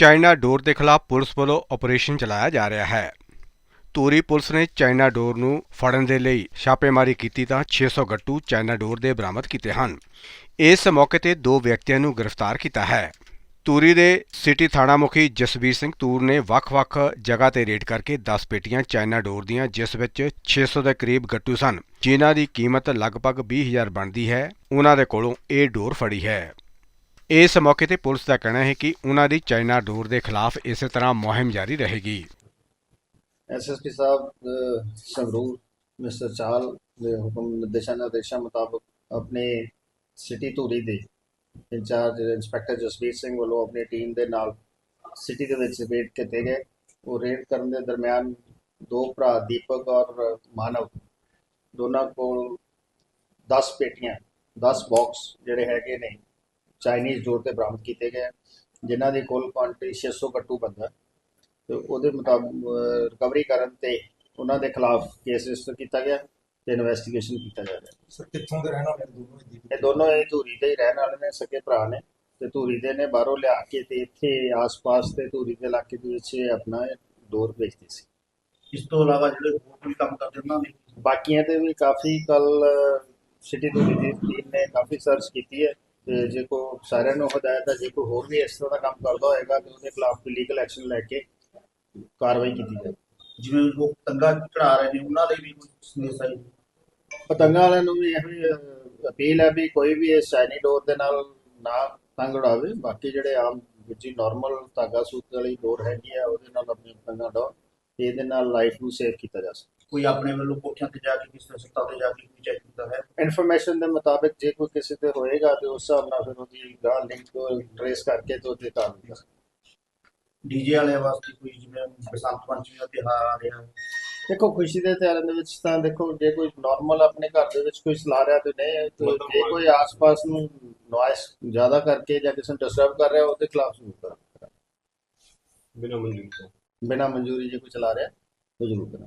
China ਡੋਰ ਦੇ ਖਿਲਾਫ police ਵੱਲੋਂ ਆਪਰੇਸ਼ਨ ਚਲਾਇਆ ਜਾ ਰਿਹਾ ਹੈ। ਧੂਰੀ ਪੁਲਿਸ ਨੇ ਚਾਈਨਾ ਡੋਰ ਨੂੰ ਫੜਨ ਦੇ ਲਈ ਛਾਪੇਮਾਰੀ ਕੀਤੀ ਤਾਂ 600 ਗੱਟੂ ਚਾਈਨਾ ਡੋਰ ਦੇ ਬਰਾਮਦ ਕੀਤੇ ਹਨ। ਇਸ ਮੌਕੇ ਤੇ ਦੋ ਵਿਅਕਤੀਆਂ ਨੂੰ ਗ੍ਰਿਫਤਾਰ ਕੀਤਾ ਹੈ। ਤੂਰੀ ਦੇ ਸਿਟੀ ਥਾਣਾ ਮੁਖੀ ਜਸਵੀਰ ਸਿੰਘ ਤੂਰ ਨੇ ਵੱਖ-ਵੱਖ ਜਗ੍ਹਾ ਤੇ ਰੇਡ ਕਰਕੇ 10 ਪੇਟੀਆਂ ਚਾਈਨਾ ਡੋਰ ਦੀਆਂ, ਜਿਸ ਵਿੱਚ 600 ਦੇ ਕਰੀਬ ਗੱਟੂ ਸਨ, ਜਿਨ੍ਹਾਂ ਦੀ ਕੀਮਤ ਲਗਭਗ 20000 ਬਣਦੀ ਹੈ। ਉਹਨਾਂ ਦੇ ਕੋਲੋਂ ਇਹ ਡੋਰ ਫੜੀ ਹੈ। ਇਸ ਮੌਕੇ ਤੇ ਪੁਲਿਸ ਦਾ ਕਹਿਣਾ ਹੈ ਕਿ ਉਹਨਾਂ ਦੀ ਚਾਈਨਾ ਡੋਰ ਦੇ ਖਿਲਾਫ ਇਸੇ ਤਰ੍ਹਾਂ ਮੁਹਿੰਮ ਜਾਰੀ ਰਹੇਗੀ। ਐਸਐਸਪੀ ਸਾਹਿਬ ਸੰਗਰੂਰ, ਮਿਸਟਰ ਚਾਲ ਦੇ ਹੁਕਮ ਦਿਸ਼ਾ ਨਿਰਦੇਸ਼ਾਂ ਮੁਤਾਬਕ ਆਪਣੇ ਸਿਟੀ ਧੂਰੀ ਦੇ ਇੰਚਾਰਜ ਇੰਸਪੈਕਟਰ ਜਸਵੀਰ ਸਿੰਘ ਵੱਲੋਂ ਆਪਣੀ ਟੀਮ ਦੇ ਨਾਲ ਸਿਟੀ ਦੇ ਵਿੱਚ ਰੇਡ ਕੀਤੇ ਗਏ। ਉਹ ਰੇਡ ਕਰਨ ਦੇ ਦਰਮਿਆਨ ਦੋ ਭਰਾ ਦੀਪਕ ਔਰ ਮਾਨਵ ਦੋਨਾਂ ਕੋਲ 10 ਪੇਟੀਆਂ 10 ਬਾਕਸ ਜਿਹੜੇ ਹੈਗੇ ਨੇ ਚਾਈਨੀਜ਼ ਡੋਰ ਤੇ ਬਰਾਮਦ ਕੀਤੇ ਗਏ ਜਿਨ੍ਹਾਂ ਦੀ ਕੁੱਲ ਕੁਆਂਟੀਟੀ 600 ਗੱਟੂ ਬੰਦਾ ਤੇ ਉਹਦੇ ਮੁਤਾਬਕ ਰਿਕਵਰੀ ਕਰਨ ਤੇ ਉਹਨਾਂ ਦੇ ਖਿਲਾਫ ਕੇਸ ਰਜਿਸਟਰ ਕੀਤਾ ਗਿਆ ਤੇ ਇਨਵੈਸਟੀਗੇਸ਼ਨ ਕੀਤਾ ਜਾ ਰਿਹਾ ਸਰ ਕਿੱਥੋਂ ਦੇ ਰਹਿਣ ਵਾਲੇ ਦੋਨੋਂ ਇਹ ਦੋਨੋਂ ਇਹ ਧੂਰੀ ਦੇ ਹੀ ਰਹਿਣ ਵਾਲੇ ਨੇ ਸਕੇ ਭਰਾ ਨੇ। ਤੇ ਧੂਰੀ ਦੇ ਨੇ ਬਾਹਰੋਂ ਲਿਆ ਕੇ ਤੇ ਇੱਥੇ ਆਸ-ਪਾਸ ਤੇ ਧੂਰੀ ਦੇ ਇਲਾਕੇ ਦੇ ਵਿੱਚ ਆਪਣਾ ਡੋਰ ਵੇਚਦੇ ਸੀ। ਇਸ ਤੋਂ ਇਲਾਵਾ ਜਿਹੜੇ ਹੋਰ ਕੋਈ ਕੰਮ ਕਰਦੇ ਉਹਨਾਂ ਨੇ? ਬਾਕੀਆਂ ਤੇ ਵੀ ਕਾਫੀ ਕੱਲ ਸਿਟੀ ਧੂਰੀ ਦੀ ਟੀਮ ਨੇ ਕਾਫੀ ਸਰਚ ਕੀਤੀ ਹੈ। ਤੇ ਜੇ ਕੋ ਸਾਰਿਆਂ ਨੂੰ ਹਦਾਇਤ ਹੈ ਜੇ ਕੋਈ ਹੋਰ ਵੀ ਇਸ ਤਰ੍ਹਾਂ ਦਾ ਕੰਮ ਕਰਦਾ ਹੋਏਗਾ ਤੇ ਉਹਦੇ ਖਿਲਾਫ ਵੀ ਲੀਗਲ ਐਕਸ਼ਨ ਲੈ ਕੇ ਕਾਰਵਾਈ ਕੀਤੀ ਜਾਵੇ। ਜਿਵੇਂ ਲੋਕ ਤੰਗਾ ਚੜਾ ਰਹੇ ਨੇ ਉਹਨਾਂ ਲਈ ਵੀ ਕੋਈ ਸੰਦੇਸ਼ ਆਈ ਪਤੰਗਾਂ ਵਾਲਿਆਂ ਨੂੰ ਵੀ ਇਹੋ ਹੀ ਅਪੀਲ ਹੈ ਵੀ ਕੋਈ ਵੀ ਇਸ ਸ਼ਾਈਨੀ ਡੋਰ ਦੇ ਨਾਲ ਨਾ ਪਤੰਗ ਉਡਾਵੇ। ਬਾਕੀ ਜਿਹੜੇ ਆਮ ਦੂਜੀ ਨਾਰਮਲ ਧਾਗਾ ਸੂਤ ਵਾਲੀ ਡੋਰ ਹੈਗੀ ਆ ਉਹਦੇ ਨਾਲ ਆਪਣੀ ਪਤੰਗਾਂ ਤੇ ਇਹਦੇ ਨਾਲ ਲਾਈਫ ਨੂੰ ਸੇਵ ਕੀਤਾ ਜਾ ਸਕਦਾ ਕੋਈ ਆਪਣੇ ਵੱਲੋਂ ਕੋਠਿਆਂ ਤੇ ਜਾ ਕੇ ਕਿਸੇ ਸੱਤਾ ਤੇ ਜਾ ਕੇ ਕੋਈ ਚੈੱਕ ਕੀਤਾ ਹੈ? ਇਨਫੋਰਮੇਸ਼ਨ ਦੇ ਮੁਤਾਬਿਕ ਜੇ ਕੋਈ ਕਿਸੇ ਤੇ ਹੋਏਗਾ ਤੇ ਉਸ ਹਿਸਾਬ ਨਾਲ ਫਿਰ ਉਹਦੀ ਗਾਂ ਲਿੰਕ ਟ੍ਰੇਸ ਕਰਕੇ ਤੇ ਉਹਦੇ ਕਰ ਡੀਜੇ ਵਾਲਿਆਂ ਵਾਸਤੇ ਕੋਈ ਜਿਵੇਂ ਬਸੰਤ ਪੰਚਮੀ ਦਾ ਤਿਉਹਾਰ ਆ ਰਿਹਾ। ਹੈ ਦੇਖੋ ਖੁਸ਼ੀ ਦੇ ਤਿਉਹਾਰਾਂ ਦੇ ਵਿੱਚ ਤਾਂ ਦੇਖੋ ਜੇ ਕੋਈ ਨਾਰਮਲ ਆਪਣੇ ਘਰ ਦੇ ਵਿੱਚ ਕੋਈ ਚਲਾ ਰਿਹਾ ਤੇ ਨਹੀਂ ਤੇ ਜੇ ਕੋਈ ਆਸ-ਪਾਸ ਨੂੰ ਨੋਇਸ ਜ਼ਿਆਦਾ ਕਰਕੇ ਜਾਂ ਕਿਸੇ ਨੂੰ ਡਿਸਟਰਬ ਕਰ ਰਿਹਾ ਉਹਦੇ ਖਿਲਾਫ ਜ਼ਰੂਰ ਕਰਾਂ ਬਿਨਾਂ ਮਨਜ਼ੂਰੀ ਤੋਂ। ਬਿਨਾਂ ਮਨਜ਼ੂਰੀ ਜੇ ਕੋਈ ਚਲਾ ਰਿਹਾ ਤਾਂ ਜ਼ਰੂਰ ਕਰਾਂ